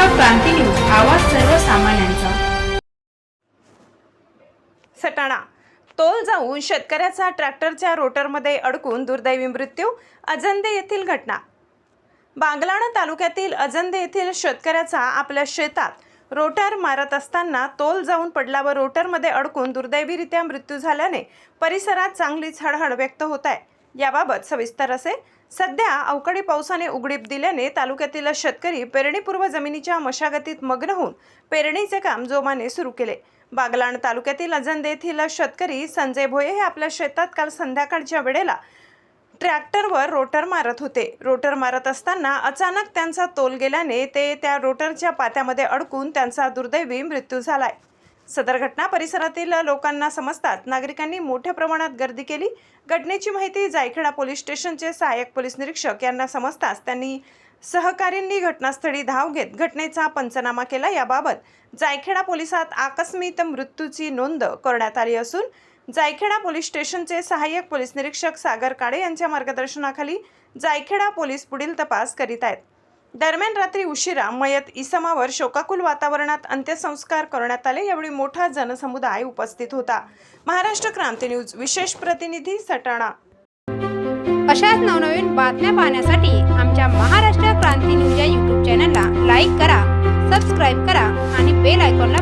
क्रांती news आवाज सर्वसामान्यांचा. सटाणा. तोल जाऊन शेतकऱ्याचा ट्रॅक्टरच्या रोटरमध्ये अडकून दुर्दैवी मृत्यू अजंदे येथील घटना. बांगलाणा तालुक्यातील अजंदे येथील शेतकऱ्याचा आपल्या शेतात रोटर मारत असताना तोल जाऊन पडला व रोटरमध्ये अडकून दुर्दैवीरित्या मृत्यू झाल्याने परिसरात चांगलीच हळहळ व्यक्त होत आहे. याबाबत सविस्तर असे. सध्या अवकाळी पावसाने उघडीप दिल्याने तालुक्यातील शेतकरी पेरणीपूर्व जमिनीच्या मशागतीत मग्न होऊन पेरणीचे काम जोमाने सुरू केले. बागलाण तालुक्यातील अजंदे येथील शेतकरी संजय भोये हे आपल्या शेतात काल संध्याकाळच्या वेळेला ट्रॅक्टरवर रोटर मारत होते. रोटर मारत असताना अचानक त्यांचा तोल गेल्याने ते त्या रोटरच्या पात्यामध्ये अडकून त्यांचा दुर्दैवी मृत्यू झालाय. सदर घटना परिसरातील लोकांना समजतात. नागरिकांनी मोठ्या प्रमाणात गर्दी केली. घटनेची माहिती जायखेडा पोलीस स्टेशनचे सहाय्यक पोलीस निरीक्षक यांना समजताच त्यांनी सहकारींनी घटनास्थळी धाव घेत घटनेचा पंचनामा केला. याबाबत जायखेडा पोलिसात आकस्मित मृत्यूची नोंद करण्यात आली असून जायखेडा पोलीस स्टेशनचे सहाय्यक पोलीस निरीक्षक सागर काळे यांच्या मार्गदर्शनाखाली जायखेडा पोलीस पुढील तपास करीत आहेत. दरम्यान रात्री उशिरा मयत इसमावर शोकाकुल वातावरणात अंत्यसंस्कार करण्यात आले. यावेळी मोठा जनसमुदाय उपस्थित होता. महाराष्ट्र क्रांती न्यूज विशेष प्रतिनिधी सटाणा. अशाच नवनवीन बातम्या पाहण्यासाठी आमच्या महाराष्ट्र क्रांती न्यूज या यूट्यूब चॅनलला लाईक करा सबस्क्राईब करा आणि बेल आयकॉनला